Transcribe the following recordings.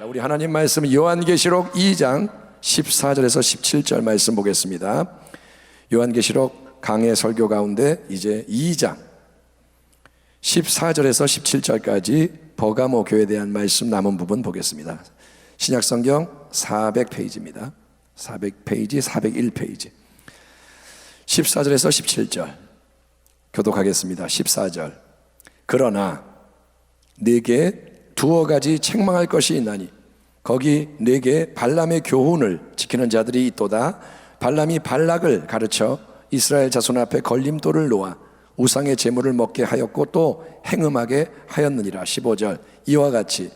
자, 우리 하나님 말씀 요한계시록 2장 14절에서 17절 말씀 보겠습니다. 요한계시록 강해 설교 가운데 이제 2장 14절에서 17절까지 버가모 교회에 대한 말씀 남은 부분 보겠습니다. 신약 성경 400페이지입니다. 400페이지, 401페이지. 14절에서 17절. 교독하겠습니다. 14절. 그러나 네게 두어 가지 책망할 것이 있나니 거기 네게 발람의 교훈을 지키는 자들이 있도다. 발람이 발락을 가르쳐 이스라엘 자손 앞에 걸림돌을 놓아 우상의 제물을 먹게 하였고 또 행음하게 하였느니라. 15절. 이와 같이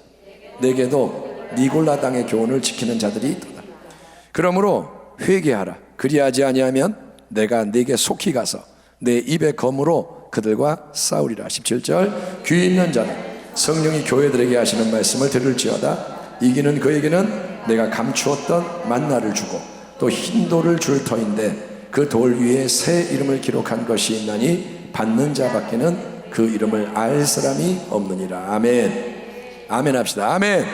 내게도 니골라 당의 교훈을 지키는 자들이 있도다. 그러므로 회개하라. 그리하지 아니하면 내가 네게 속히 가서 내 입의 검으로 그들과 싸우리라. 17절. 귀 있는 자는 성령이 교회들에게 하시는 말씀을 들을지어다. 이기는 그에게는 내가 감추었던 만나를 주고 또 흰 돌을 줄 터인데 그 돌 위에 새 이름을 기록한 것이 있나니 받는 자밖에는 그 이름을 알 사람이 없느니라. 아멘. 아멘 합시다. 아멘.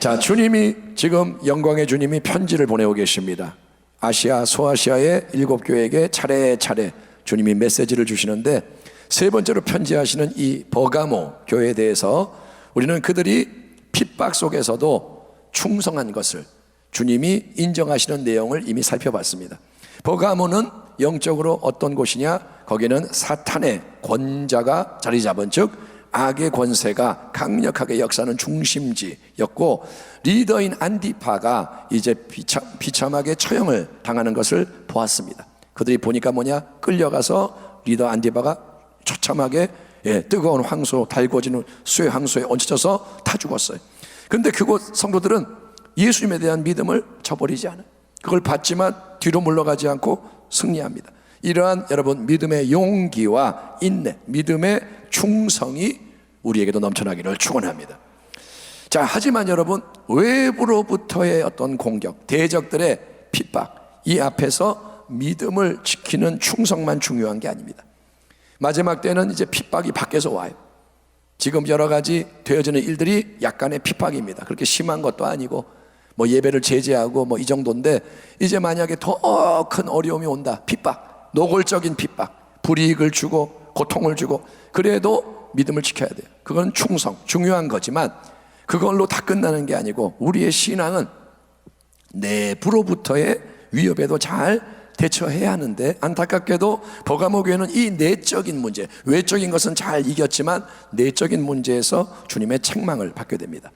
자, 주님이 지금 영광의 주님이 편지를 보내고 계십니다. 아시아, 소아시아의 일곱 교회에게 차례차례 주님이 메시지를 주시는데 세 번째로 편지하시는 이 버가모 교회에 대해서 우리는 그들이 핍박 속에서도 충성한 것을 주님이 인정하시는 내용을 이미 살펴봤습니다. 버가모는 영적으로 어떤 곳이냐? 거기는 사탄의 권자가 자리 잡은 즉 악의 권세가 강력하게 역사하는 중심지였고 리더인 안디파가 이제 비참, 비참 하게 처형을 당하는 것을 보았습니다. 그들이 보니까 뭐냐? 끌려가서 리더 안디파가 처참하게 예, 뜨거운 황소 달궈지는 쇠 황소에 얹혀져서 다 죽었어요. 근데 그곳 성도들은 예수님에 대한 믿음을 저버리지 않아요. 그걸 받지만 뒤로 물러가지 않고 승리합니다. 이러한 여러분 믿음의 용기와 인내, 믿음의 충성이 우리에게도 넘쳐나기를 축원합니다. 자, 하지만 여러분 외부로부터의 어떤 공격, 대적들의 핍박 이 앞에서 믿음을 지키는 충성만 중요한 게 아닙니다. 마지막 때는 이제 핍박이 밖에서 와요. 지금 여러 가지 되어지는 일들이 약간의 핍박입니다. 그렇게 심한 것도 아니고 뭐 예배를 제재하고 뭐 이 정도인데 이제 만약에 더 큰 어려움이 온다. 핍박, 노골적인 핍박, 불이익을 주고 고통을 주고 그래도 믿음을 지켜야 돼요. 그건 충성, 중요한 거지만 그걸로 다 끝나는 게 아니고 우리의 신앙은 내부로부터의 위협에도 잘 대처해야 하는데 안타깝게도 버가모 교회는 이 내적인 문제, 외적인 것은 잘 이겼지만 내적인 문제에서 주님의 책망을 받게 됩니다.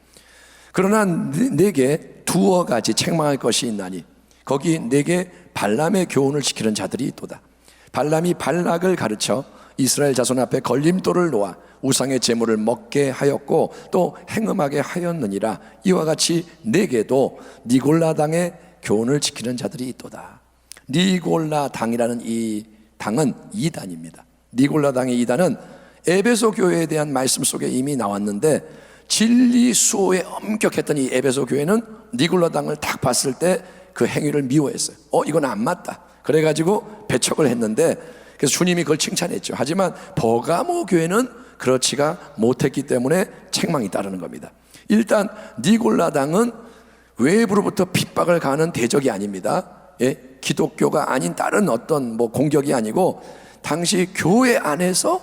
그러나 내게 두어 가지 책망할 것이 있나니 거기 내게 발람의 교훈을 지키는 자들이 있도다. 발람이 발락을 가르쳐 이스라엘 자손 앞에 걸림돌을 놓아 우상의 제물을 먹게 하였고 또 행음하게 하였느니라 이와 같이 내게도 니골라 당의 교훈을 지키는 자들이 있도다. 니골라 당이라는 이 당은 이단입니다. 니골라 당의 이단은 에베소 교회에 대한 말씀 속에 이미 나왔는데 진리 수호에 엄격했던 이 에베소 교회는 니골라 당을 딱 봤을 때 그 행위를 미워했어요. 어, 이건 안 맞다. 그래가지고 배척을 했는데 그래서 주님이 그걸 칭찬했죠. 하지만 버가모 교회는 그렇지가 못했기 때문에 책망이 따르는 겁니다. 일단 니골라 당은 외부로부터 핍박을 가는 대적이 아닙니다. 예, 기독교가 아닌 다른 어떤 뭐 공격이 아니고 당시 교회 안에서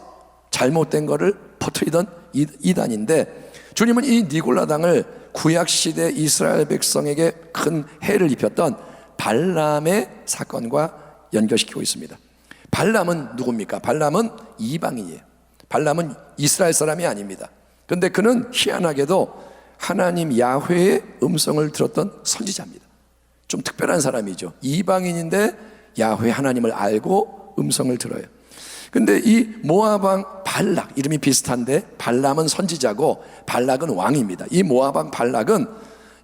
잘못된 것을 퍼뜨리던 이단인데 주님은 이 니골라 당을 구약 시대 이스라엘 백성에게 큰 해를 입혔던 발람의 사건과 연결시키고 있습니다. 발람은 누굽니까? 발람은 이방인이에요. 발람은 이스라엘 사람이 아닙니다. 그런데 그는 희한하게도 하나님 야훼의 음성을 들었던 선지자입니다. 좀 특별한 사람이죠. 이방인인데 야훼 하나님을 알고 음성을 들어요. 근데 이 모아방 발락 이름이 비슷한데 발람은 선지자고 발락은 왕입니다. 이 모아방 발락은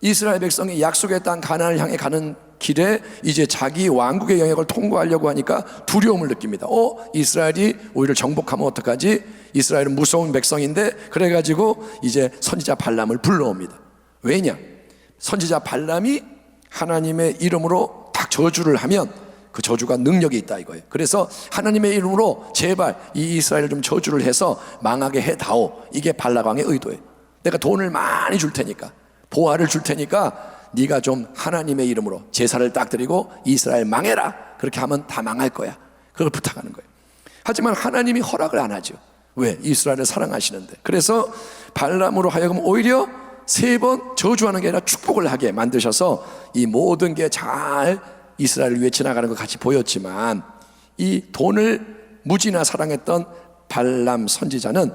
이스라엘 백성이 약속의 땅 가나안을 향해 가는 길에 이제 자기 왕국의 영역을 통과하려고 하니까 두려움을 느낍니다. 어, 이스라엘이 오히려 정복하면 어떡하지? 이스라엘은 무서운 백성인데 그래 가지고 이제 선지자 발람을 불러옵니다. 왜냐? 선지자 발람이 하나님의 이름으로 딱 저주를 하면 그 저주가 능력이 있다 이거예요. 그래서 하나님의 이름으로 제발 이 이스라엘을 좀 저주를 해서 망하게 해다오. 이게 발락왕의 의도예요. 내가 돈을 많이 줄 테니까 보화를 줄 테니까 네가 좀 하나님의 이름으로 제사를 딱 드리고 이스라엘 망해라. 그렇게 하면 다 망할 거야. 그걸 부탁하는 거예요. 하지만 하나님이 허락을 안 하죠. 왜? 이스라엘을 사랑하시는데. 그래서 발람으로 하여금 오히려 세 번 저주하는 게 아니라 축복을 하게 만드셔서 이 모든 게 잘 이스라엘을 위해 지나가는 것 같이 보였지만 이 돈을 무지나 사랑했던 발람 선지자는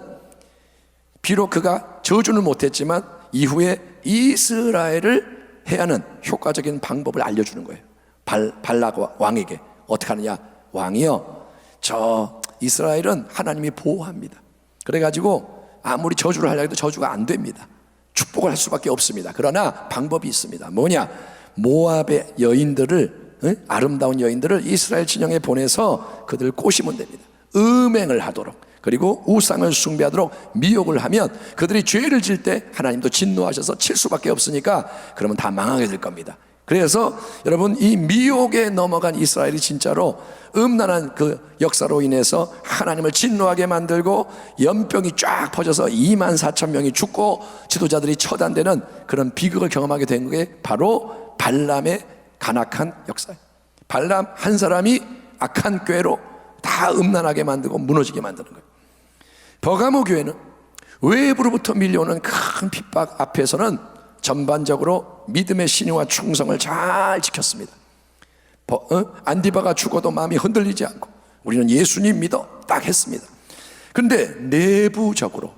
비록 그가 저주는 못했지만 이후에 이스라엘을 해야 하는 효과적인 방법을 알려주는 거예요. 발, 발락 왕에게 어떻게 하느냐? 왕이요. 저 이스라엘은 하나님이 보호합니다. 그래가지고 아무리 저주를 하려 해도 저주가 안 됩니다. 축복을 할 수밖에 없습니다. 그러나 방법이 있습니다. 뭐냐? 모압의 여인들을 응? 아름다운 여인들을 이스라엘 진영에 보내서 그들을 꼬시면 됩니다. 음행을 하도록 그리고 우상을 숭배하도록 미혹을 하면 그들이 죄를 질 때 하나님도 진노하셔서 칠 수밖에 없으니까 그러면 다 망하게 될 겁니다. 그래서 여러분 이 미혹에 넘어간 이스라엘이 진짜로 음란한 그 역사로 인해서 하나님을 진노하게 만들고 연병이 쫙 퍼져서 2만 4천 명이 죽고 지도자들이 처단되는 그런 비극을 경험하게 된 게 바로 발람의 간악한 역사예요. 발람 한 사람이 악한 꾀로 다 음란하게 만들고 무너지게 만드는 거예요. 버가모 교회는 외부로부터 밀려오는 큰 핍박 앞에서는 전반적으로 믿음의 신의와 충성을 잘 지켰습니다. 버- 어? 안디바가 죽어도 마음이 흔들리지 않고 우리는 예수님 믿어 딱 했습니다. 그런데 내부적으로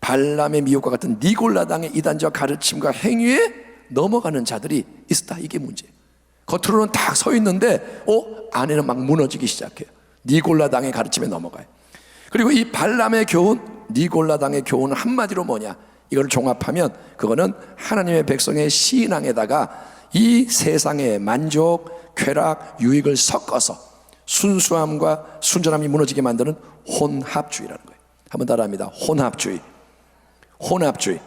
발람의 미혹과 같은 니골라당의 이단적 가르침과 행위에 넘어가는 자들이 있다. 이게 문제예요. 겉으로는 딱 서 있는데, 어? 안에는 막 무너지기 시작해요. 니골라당의 가르침에 넘어가요. 그리고 이 발람의 교훈, 니골라당의 교훈은 한마디로 뭐냐? 이걸 종합하면 그거는 하나님의 백성의 신앙에다가 이 세상의 만족, 쾌락, 유익을 섞어서 순수함과 순전함이 무너지게 만드는 혼합주의라는 거예요. 한번 따라합니다. 혼합주의. 혼합주의.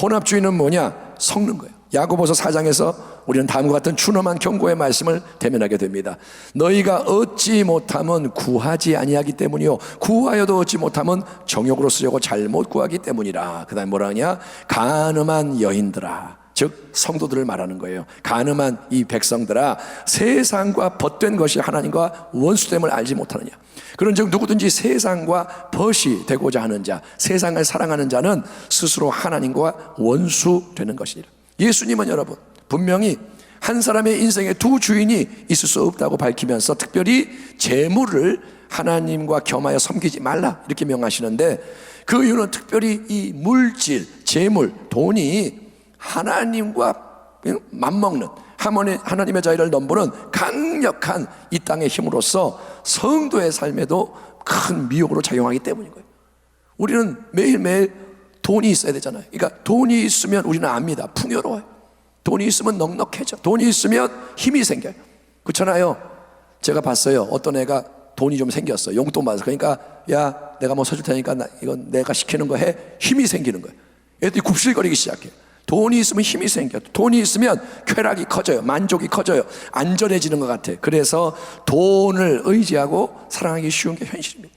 혼합주의는 뭐냐? 섞는 거예요. 야고보서 4장에서 우리는 다음과 같은 추nom한 경고의 말씀을 대면하게 됩니다. 너희가 얻지 못하면 구하지 아니하기 때문이요 구하여도 얻지 못하면 정욕으로 쓰려고 잘못 구하기 때문이라. 그다음 뭐라 하냐? 간음한 여인들아. 즉 성도들을 말하는 거예요. 간음한 이 백성들아 세상과 벗된 것이 하나님과 원수됨을 알지 못하느냐. 그런즉 누구든지 세상과 벗이 되고자 하는 자, 세상을 사랑하는 자는 스스로 하나님과 원수 되는 것이니라. 예수님은 여러분 분명히 한 사람의 인생에 두 주인이 있을 수 없다고 밝히면서 특별히 재물을 하나님과 겸하여 섬기지 말라 이렇게 명하시는데 그 이유는 특별히 이 물질, 재물, 돈이 하나님과 맞먹는 하나님의 자유를 넘보는 강력한 이 땅의 힘으로써 성도의 삶에도 큰 미혹으로 작용하기 때문인 거예요. 우리는 매일매일 돈이 있어야 되잖아요. 그러니까 돈이 있으면 우리는 압니다. 풍요로워요. 돈이 있으면 넉넉해져. 돈이 있으면 힘이 생겨요. 그렇잖아요. 제가 봤어요. 어떤 애가 돈이 좀 생겼어. 용돈 받아서. 그러니까 야, 내가 뭐 사줄 테니까 나, 이건 내가 시키는 거 해. 힘이 생기는 거예요. 애들이 굽실거리기 시작해요. 돈이 있으면 힘이 생겨. 돈이 있으면 쾌락이 커져요. 만족이 커져요. 안전해지는 것 같아. 그래서 돈을 의지하고 사랑하기 쉬운 게 현실입니다.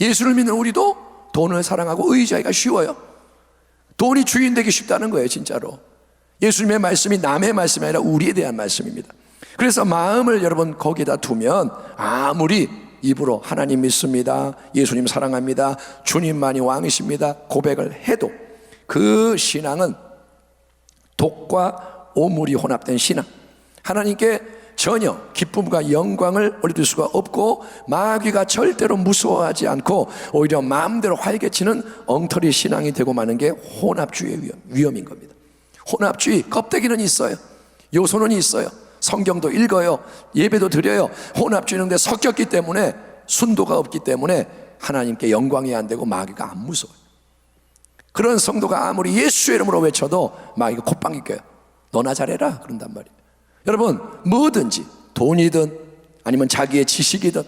예수를 믿는 우리도 돈을 사랑하고 의지하기가 쉬워요. 돈이 주인 되기 쉽다는 거예요, 진짜로. 예수님의 말씀이 남의 말씀이 아니라 우리에 대한 말씀입니다. 그래서 마음을 여러분 거기다 두면 아무리 입으로 하나님 믿습니다. 예수님 사랑합니다. 주님만이 왕이십니다. 고백을 해도 그 신앙은 독과 오물이 혼합된 신앙. 하나님께 전혀 기쁨과 영광을 올려둘 수가 없고 마귀가 절대로 무서워하지 않고 오히려 마음대로 활개치는 엉터리 신앙이 되고 마는 게 혼합주의의 위험, 위험인 겁니다. 혼합주의 껍데기는 있어요. 요소는 있어요. 성경도 읽어요. 예배도 드려요. 혼합주의인데 섞였기 때문에 순도가 없기 때문에 하나님께 영광이 안 되고 마귀가 안 무서워요. 그런 성도가 아무리 예수의 이름으로 외쳐도 마귀가 콧방귀 껴요. 너나 잘해라 그런단 말이에요. 여러분 뭐든지 돈이든 아니면 자기의 지식이든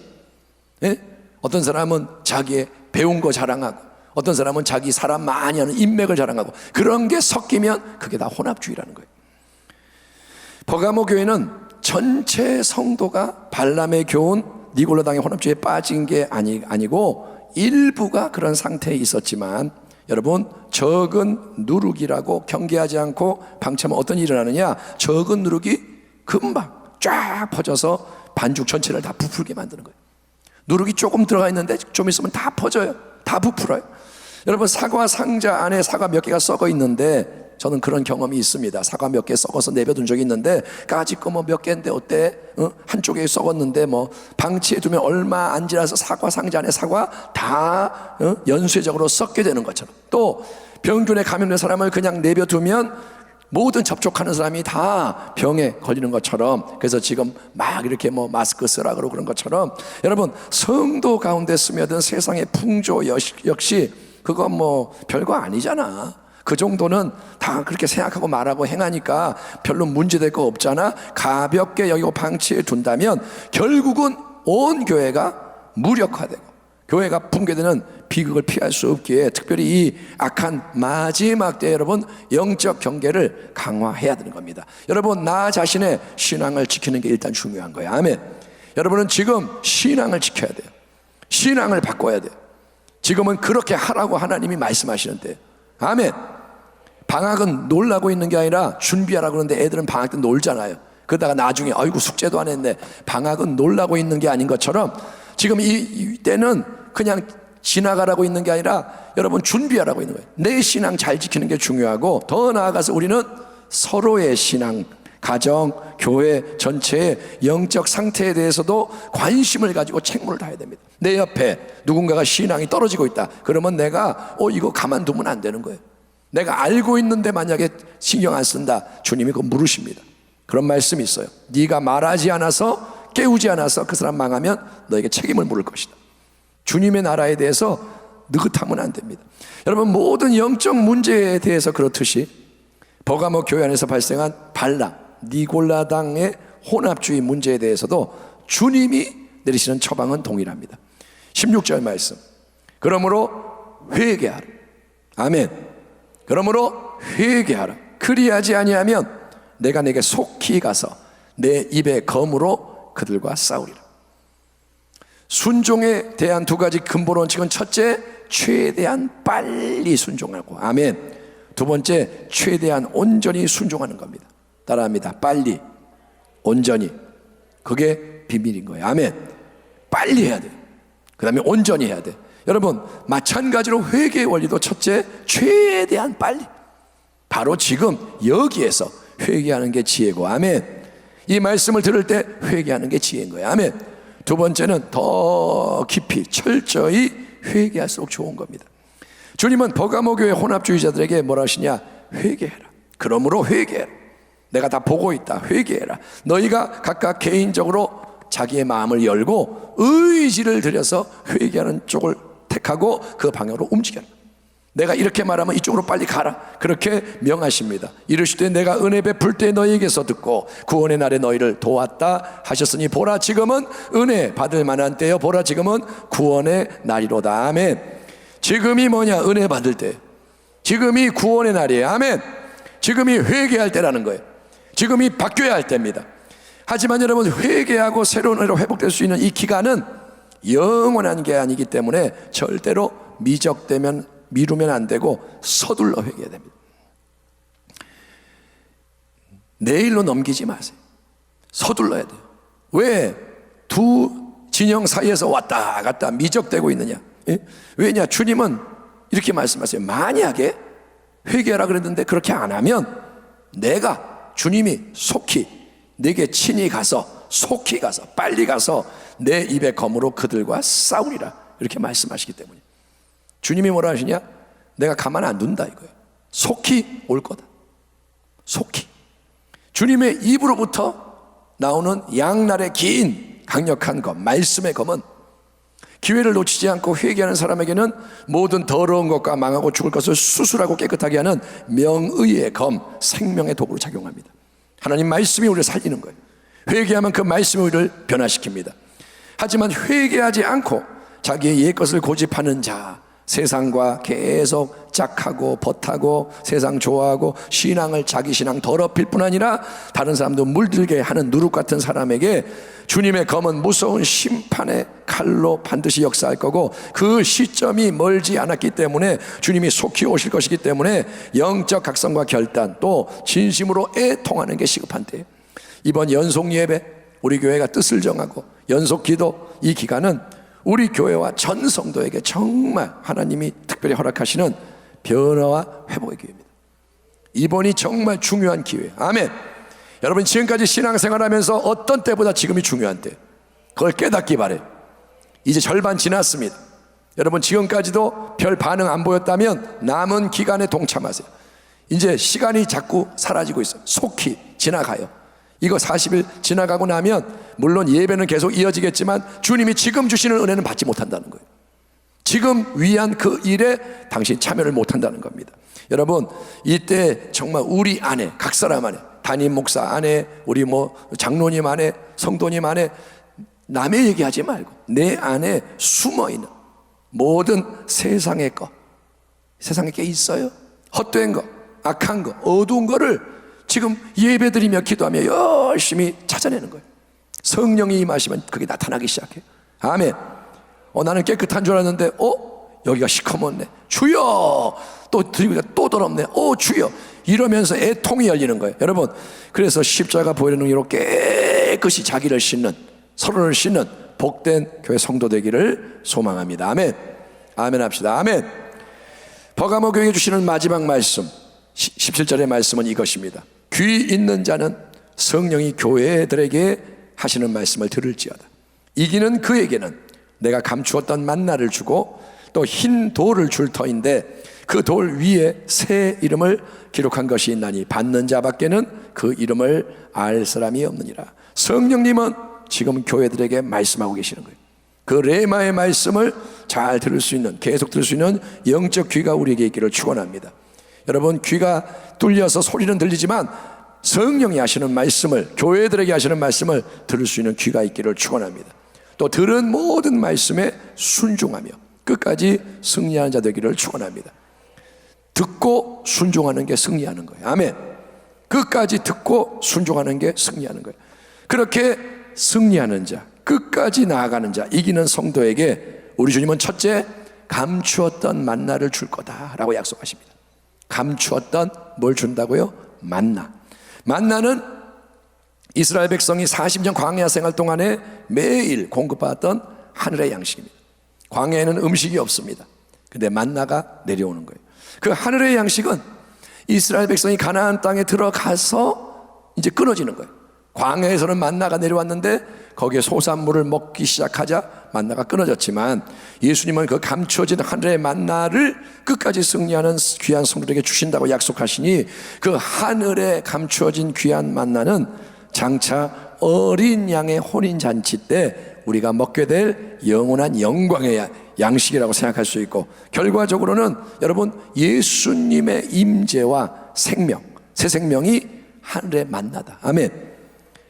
예? 어떤 사람은 자기의 배운 거 자랑하고 어떤 사람은 자기 사람 많이 하는 인맥을 자랑하고 그런 게 섞이면 그게 다 혼합주의라는 거예요. 버가모 교회는 전체 성도가 발람의 교훈 니골라당의 혼합주의에 빠진 게 아니, 아니고 일부가 그런 상태에 있었지만 여러분 적은 누룩이라고 경계하지 않고 방치하면 어떤 일이 일어나느냐 적은 누룩이 금방 쫙 퍼져서 반죽 전체를 다 부풀게 만드는 거예요 누룩이 조금 들어가 있는데 좀 있으면 다 퍼져요 다 부풀어요 여러분 사과 상자 안에 사과 몇 개가 썩어 있는데 저는 그런 경험이 있습니다. 사과 몇 개 썩어서 내버둔 적이 있는데 까짓 거 뭐 몇 개인데 어때? 어? 한쪽에 썩었는데 뭐 방치해 두면 얼마 안 지나서 사과 상자 안에 사과 다 어? 연쇄적으로 썩게 되는 것처럼 또 병균에 감염된 사람을 그냥 내버두면 모든 접촉하는 사람이 다 병에 걸리는 것처럼 그래서 지금 막 이렇게 뭐 마스크 쓰라 그러고 그런 것처럼 여러분 성도 가운데 스며든 세상의 풍조 역시- 그건 뭐 별거 아니잖아. 그 정도는 다 그렇게 생각하고 말하고 행하니까 별로 문제될 거 없잖아. 가볍게 여기고 방치해 둔다면 결국은 온 교회가 무력화되고 교회가 붕괴되는 비극을 피할 수 없기에 특별히 이 악한 마지막 때 여러분 영적 경계를 강화해야 되는 겁니다. 여러분 나 자신의 신앙을 지키는 게 일단 중요한 거예요. 아멘. 여러분은 지금 신앙을 지켜야 돼요. 신앙을 바꿔야 돼요. 지금은 그렇게 하라고 하나님이 말씀하시는데 아멘. 방학은 놀라고 있는 게 아니라 준비하라고 그러는데 애들은 방학 때 놀잖아요. 그러다가 나중에 아이고 숙제도 안 했네. 방학은 놀라고 있는 게 아닌 것처럼 지금 이, 이 때는 그냥 지나가라고 있는 게 아니라 여러분 준비하라고 있는 거예요. 내 신앙 잘 지키는 게 중요하고 더 나아가서 우리는 서로의 신앙, 가정, 교회 전체의 영적 상태에 대해서도 관심을 가지고 책무를 다해야 됩니다. 내 옆에 누군가가 신앙이 떨어지고 있다. 그러면 내가 어 이거 가만두면 안 되는 거예요. 내가 알고 있는데 만약에 신경 안 쓴다. 주님이 그거 물으십니다. 그런 말씀이 있어요. 네가 말하지 않아서 깨우지 않아서 그 사람 망하면 너에게 책임을 물을 것이다. 주님의 나라에 대해서 느긋하면 안 됩니다. 여러분 모든 영적 문제에 대해서 그렇듯이 버가모 교회 안에서 발생한 반란, 니골라당의 혼합주의 문제에 대해서도 주님이 내리시는 처방은 동일합니다. 16절 말씀. 그러므로 회개하라. 아멘. 그러므로 회개하라. 그리하지 아니하면 내가 내게 속히 가서 내 입의 검으로 그들과 싸우리라. 순종에 대한 두 가지 근본 원칙은 첫째, 최대한 빨리 순종하고 아멘. 두 번째, 최대한 온전히 순종하는 겁니다. 따라합니다. 빨리, 온전히. 그게 비밀인 거예요. 아멘. 빨리 해야 돼. 그 다음에 온전히 해야 돼. 여러분, 마찬가지로 회개의 원리도 첫째, 최대한 빨리. 바로 지금 여기에서 회개하는 게 지혜고, 아멘. 이 말씀을 들을 때 회개하는 게 지혜인 거예요. 아멘. 두 번째는 더 깊이, 철저히 회개할수록 좋은 겁니다. 주님은 버가모 교회 혼합주의자들에게 뭐라 하시냐? 회개해라. 그러므로 회개해라. 내가 다 보고 있다. 회개해라. 너희가 각각 개인적으로 자기의 마음을 열고 의지를 들여서 회개하는 쪽을 택하고 그 방향으로 움직여라. 내가 이렇게 말하면 이쪽으로 빨리 가라. 그렇게 명하십니다. 이르시되 내가 은혜 베풀 때 너희에게서 듣고 구원의 날에 너희를 도왔다 하셨으니 보라 지금은 은혜 받을 만한 때요. 보라 지금은 구원의 날이로다. 아멘. 지금이 뭐냐? 은혜 받을 때. 지금이 구원의 날이에요. 아멘. 지금이 회개할 때라는 거예요. 지금이 바뀌어야 할 때입니다. 하지만 여러분 회개하고 새로운 은혜로 회복될 수 있는 이 기간은 영원한 게 아니기 때문에 절대로 미적되면 미루면 안 되고 서둘러 회개해야 됩니다. 내일로 넘기지 마세요. 서둘러야 돼요. 왜 두 진영 사이에서 왔다 갔다 미적되고 있느냐? 예? 왜냐? 주님은 이렇게 말씀하세요. 만약에 회개하라 그랬는데 그렇게 안 하면 내가 주님이 속히 내게 친히 가서 속히 가서 빨리 가서 내 입의 검으로 그들과 싸우리라 이렇게 말씀하시기 때문에 주님이 뭐라 하시냐? 내가 가만 안 둔다 이거예요. 속히 올 거다. 속히. 주님의 입으로부터 나오는 양날의 긴 강력한 검, 말씀의 검은 기회를 놓치지 않고 회개하는 사람에게는 모든 더러운 것과 망하고 죽을 것을 수술하고 깨끗하게 하는 명의의 검, 생명의 도구로 작용합니다. 하나님 말씀이 우리를 살리는 거예요. 회개하면 그 말씀이 우리를 변화시킵니다. 하지만 회개하지 않고 자기의 옛 것을 고집하는 자, 세상과 계속 짝하고 버타고 세상 좋아하고 신앙을 자기 신앙 더럽힐 뿐 아니라 다른 사람도 물들게 하는 누룩 같은 사람에게 주님의 검은 무서운 심판의 칼로 반드시 역사할 거고 그 시점이 멀지 않았기 때문에 주님이 속히 오실 것이기 때문에 영적 각성과 결단 또 진심으로 애통하는 게 시급한 때예요. 이번 연속 예배 우리 교회가 뜻을 정하고 연속 기도 이 기간은 우리 교회와 전 성도에게 정말 하나님이 특별히 허락하시는 변화와 회복의 기회입니다. 이번이 정말 중요한 기회. 아멘. 여러분 지금까지 신앙생활하면서 어떤 때보다 지금이 중요한 때. 그걸 깨닫기 바래. 이제 절반 지났습니다. 여러분 지금까지도 별 반응 안 보였다면 남은 기간에 동참하세요. 이제 시간이 자꾸 사라지고 있어요. 속히 지나가요. 이거 40일 지나가고 나면 물론 예배는 계속 이어지겠지만 주님이 지금 주시는 은혜는 받지 못한다는 거예요. 지금 위한 그 일에 당신 참여를 못한다는 겁니다. 여러분 이때 정말 우리 안에 각 사람 안에 담임 목사 안에 우리 뭐 장로님 안에 성도님 안에 남의 얘기하지 말고 내 안에 숨어 있는 모든 세상의 것 세상에 게 있어요 헛된 거 악한 거 어두운 거를 지금 예배드리며 기도하며 열심히 찾아내는 거예요 성령이 임하시면 그게 나타나기 시작해요 아멘 어, 나는 깨끗한 줄 알았는데, 어? 여기가 시커멓네. 주여! 또 드리고가 또 더럽네. 어, 주여! 이러면서 애통이 열리는 거예요. 여러분, 그래서 십자가 보이는 능력으로 깨끗이 자기를 씻는, 서로를 씻는 복된 교회 성도 되기를 소망합니다. 아멘. 아멘 합시다. 아멘. 버가모 교회 주시는 마지막 말씀, 17절의 말씀은 이것입니다. 귀 있는 자는 성령이 교회들에게 하시는 말씀을 들을지어다. 이기는 그에게는 내가 감추었던 만나를 주고 또 흰 돌을 줄 터인데 그 돌 위에 새 이름을 기록한 것이 있나니 받는 자밖에는 그 이름을 알 사람이 없느니라. 성령님은 지금 교회들에게 말씀하고 계시는 거예요. 그 레마의 말씀을 잘 들을 수 있는 계속 들을 수 있는 영적 귀가 우리에게 있기를 축원합니다. 여러분 귀가 뚫려서 소리는 들리지만 성령이 하시는 말씀을 교회들에게 하시는 말씀을 들을 수 있는 귀가 있기를 축원합니다. 또 들은 모든 말씀에 순종하며 끝까지 승리하는 자 되기를 축원합니다. 듣고 순종하는 게 승리하는 거예요. 아멘. 끝까지 듣고 순종하는 게 승리하는 거예요. 그렇게 승리하는 자, 끝까지 나아가는 자, 이기는 성도에게 우리 주님은 첫째 감추었던 만나를 줄 거다라고 약속하십니다. 감추었던 뭘 준다고요? 만나. 만나는 이스라엘 백성이 40년 광야 생활 동안에 매일 공급받았던 하늘의 양식입니다. 광야에는 음식이 없습니다. 근데 만나가 내려오는 거예요. 그 하늘의 양식은 이스라엘 백성이 가나안 땅에 들어가서 이제 끊어지는 거예요. 광야에서는 만나가 내려왔는데 거기에 소산물을 먹기 시작하자 만나가 끊어졌지만 예수님은 그 감추어진 하늘의 만나를 끝까지 승리하는 귀한 성도들에게 주신다고 약속하시니 그 하늘에 감추어진 귀한 만나는 장차 어린 양의 혼인 잔치 때 우리가 먹게 될 영원한 영광의 양식이라고 생각할 수 있고 결과적으로는 여러분 예수님의 임재와 생명 새 생명이 하늘에 만나다. 아멘.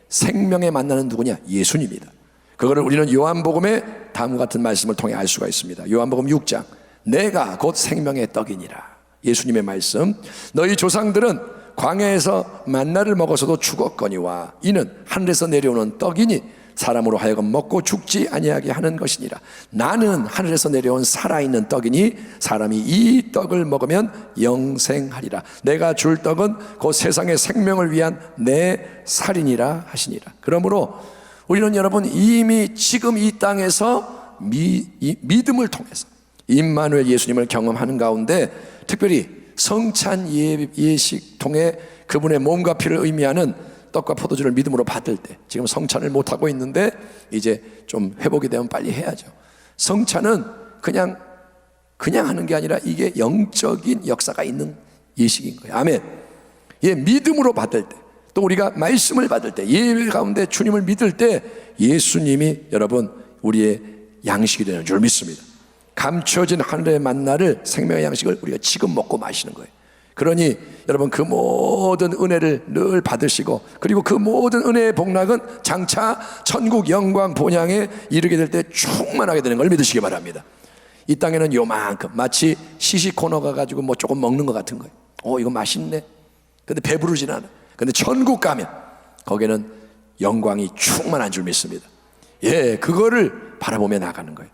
생명에 만나는 누구냐? 예수님이다 그거를 우리는 요한복음의 다음 같은 말씀을 통해 알 수가 있습니다. 요한복음 6장. 내가 곧 생명의 떡이니라. 예수님의 말씀. 너희 조상들은 광야에서 만나를 먹어서도 죽었거니와 이는 하늘에서 내려오는 떡이니 사람으로 하여금 먹고 죽지 아니하게 하는 것이니라. 나는 하늘에서 내려온 살아있는 떡이니 사람이 이 떡을 먹으면 영생하리라. 내가 줄 떡은 곧 세상의 생명을 위한 내 살이니라 하시니라. 그러므로 우리는 여러분 이미 지금 이 땅에서 미, 이, 믿음을 통해서 임마누엘 예수님을 경험하는 가운데 특별히 성찬 예, 예식 통해 그분의 몸과 피를 의미하는 떡과 포도주를 믿음으로 받을 때 지금 성찬을 못 하고 있는데 이제 좀 회복이 되면 빨리 해야죠. 성찬은 그냥 그냥 하는 게 아니라 이게 영적인 역사가 있는 예식인 거예요. 아멘. 예, 믿음으로 받을 때, 또 우리가 말씀을 받을 때, 예배 가운데 주님을 믿을 때 예수님이 여러분 우리의 양식이 되는 줄 믿습니다. 감춰진 하늘의 만나를 생명의 양식을 우리가 지금 먹고 마시는 거예요. 그러니 여러분 그 모든 은혜를 늘 받으시고 그리고 그 모든 은혜의 복락은 장차 천국 영광 본향에 이르게 될 때 충만하게 되는 걸 믿으시기 바랍니다. 이 땅에는 요만큼 마치 시시코너 가 가지고 뭐 조금 먹는 것 같은 거예요. 어 이거 맛있네. 근데 배부르진 않아. 근데 천국 가면 거기는 영광이 충만한 줄 믿습니다. 예, 그거를 바라보며 나가는 거예요.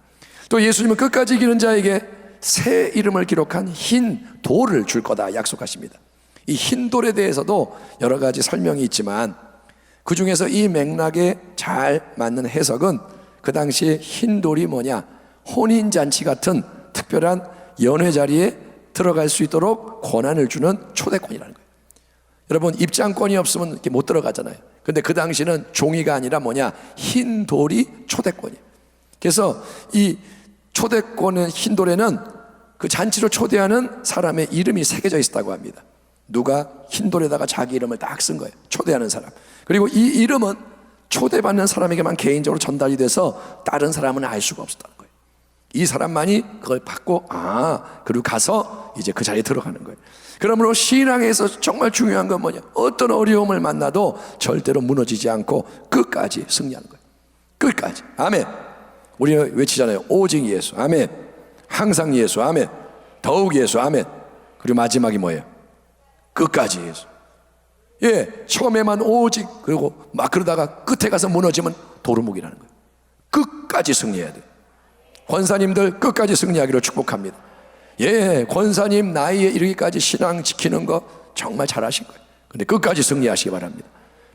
또 예수님은 끝까지 이기는 자에게 새 이름을 기록한 흰 돌을 줄 거다 약속하십니다. 이 흰 돌에 대해서도 여러 가지 설명이 있지만 그 중에서 이 맥락에 잘 맞는 해석은 그 당시에 흰 돌이 뭐냐 혼인잔치 같은 특별한 연회 자리에 들어갈 수 있도록 권한을 주는 초대권이라는 거예요. 여러분 입장권이 없으면 이렇게 못 들어가잖아요. 근데 그 당시는 종이가 아니라 뭐냐 흰 돌이 초대권이에요. 그래서 이 초대권의 흰 돌에는 그 잔치로 초대하는 사람의 이름이 새겨져 있었다고 합니다. 누가 흰 돌에다가 자기 이름을 딱 쓴 거예요. 초대하는 사람. 그리고 이 이름은 초대받는 사람에게만 개인적으로 전달이 돼서 다른 사람은 알 수가 없었다는 거예요. 이 사람만이 그걸 받고 아 그리고 가서 이제 그 자리에 들어가는 거예요. 그러므로 신앙에서 정말 중요한 건 뭐냐? 어떤 어려움을 만나도 절대로 무너지지 않고 끝까지 승리하는 거예요. 끝까지. 아멘. 우리는 외치잖아요. 오직 예수. 아멘. 항상 예수. 아멘. 더욱 예수. 아멘. 그리고 마지막이 뭐예요? 끝까지 예수. 예, 처음에만 오직 그리고 막 그러다가 끝에 가서 무너지면 도루묵이라는 거예요. 끝까지 승리해야 돼요. 권사님들 끝까지 승리하기를 축복합니다. 예, 권사님 나이에 이르기까지 신앙 지키는 거 정말 잘하신 거예요. 근데 끝까지 승리하시기 바랍니다.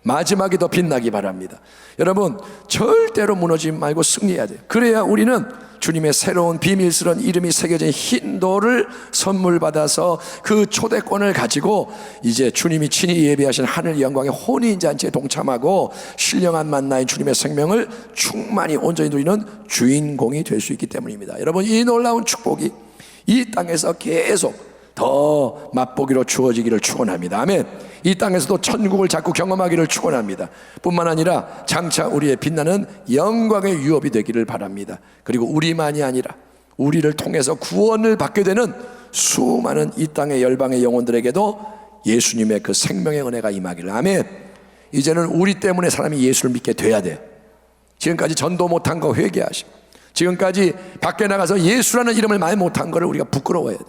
마지막이 더 빛나기 바랍니다. 여러분, 절대로 무너지지 말고 승리해야 돼요. 그래야 우리는 주님의 새로운 비밀스러운 이름이 새겨진 흰 돌을 선물 받아서 그 초대권을 가지고 이제 주님이 친히 예배하신 하늘 영광의 혼인 잔치에 동참하고 신령한 만나인 주님의 생명을 충만히 온전히 누리는 주인공이 될 수 있기 때문입니다. 여러분, 이 놀라운 축복이 이 땅에서 계속 더 맛보기로 주어지기를 축원합니다. 아멘. 이 땅에서도 천국을 자꾸 경험하기를 축원합니다. 뿐만 아니라 장차 우리의 빛나는 영광의 유업이 되기를 바랍니다. 그리고 우리만이 아니라 우리를 통해서 구원을 받게 되는 수많은 이 땅의 열방의 영혼들에게도 예수님의 그 생명의 은혜가 임하기를 아멘. 이제는 우리 때문에 사람이 예수를 믿게 돼야 돼. 지금까지 전도 못한 거 회개하시고 지금까지 밖에 나가서 예수라는 이름을 말 못한 거를 우리가 부끄러워해야 돼.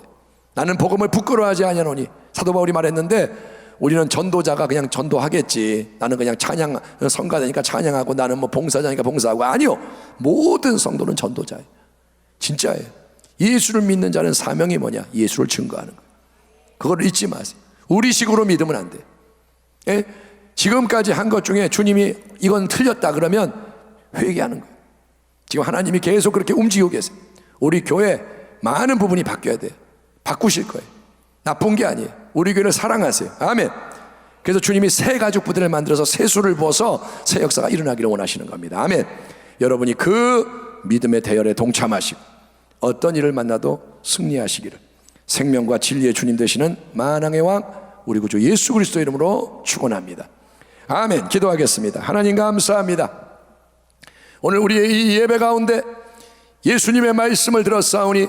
나는 복음을 부끄러워하지 아니하노니 사도 바울이 말했는데 우리는 전도자가 그냥 전도하겠지. 나는 그냥 찬양 성가되니까 찬양하고 나는 뭐 봉사자니까 봉사하고 아니요. 모든 성도는 전도자예요. 진짜예요. 예수를 믿는 자는 사명이 뭐냐? 예수를 증거하는 거예요. 그걸 잊지 마세요. 우리 식으로 믿으면 안 돼. 예? 지금까지 한 것 중에 주님이 이건 틀렸다 그러면 회개하는 거예요. 지금 하나님이 계속 그렇게 움직이고 계세요. 우리 교회 많은 부분이 바뀌어야 돼요. 바꾸실 거예요. 나쁜 게 아니에요. 우리 교회를 사랑하세요. 아멘. 그래서 주님이 새 가족 부대를 만들어서 새 수를 부어서 새 역사가 일어나기를 원하시는 겁니다. 아멘. 여러분이 그 믿음의 대열에 동참하시고 어떤 일을 만나도 승리하시기를 생명과 진리의 주님 되시는 만왕의 왕 우리 구주 예수 그리스도 이름으로 축원합니다. 아멘. 기도하겠습니다. 하나님 감사합니다. 오늘 우리의 이 예배 가운데 예수님의 말씀을 들었사오니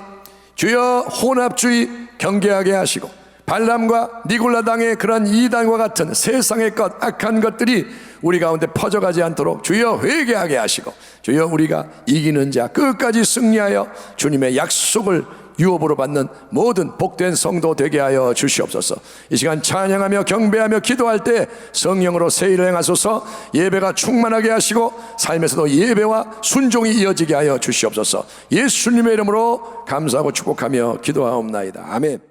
주여 혼합주의 경계하게 하시고 발람과 니골라당의 그런 이단과 같은 세상의 것 악한 것들이 우리 가운데 퍼져가지 않도록 주여 회개하게 하시고 주여 우리가 이기는 자 끝까지 승리하여 주님의 약속을 유업으로 받는 모든 복된 성도 되게 하여 주시옵소서. 이 시간 찬양하며 경배하며 기도할 때 성령으로 세일을 행하소서 예배가 충만하게 하시고 삶에서도 예배와 순종이 이어지게 하여 주시옵소서. 예수님의 이름으로 감사하고 축복하며 기도하옵나이다. 아멘.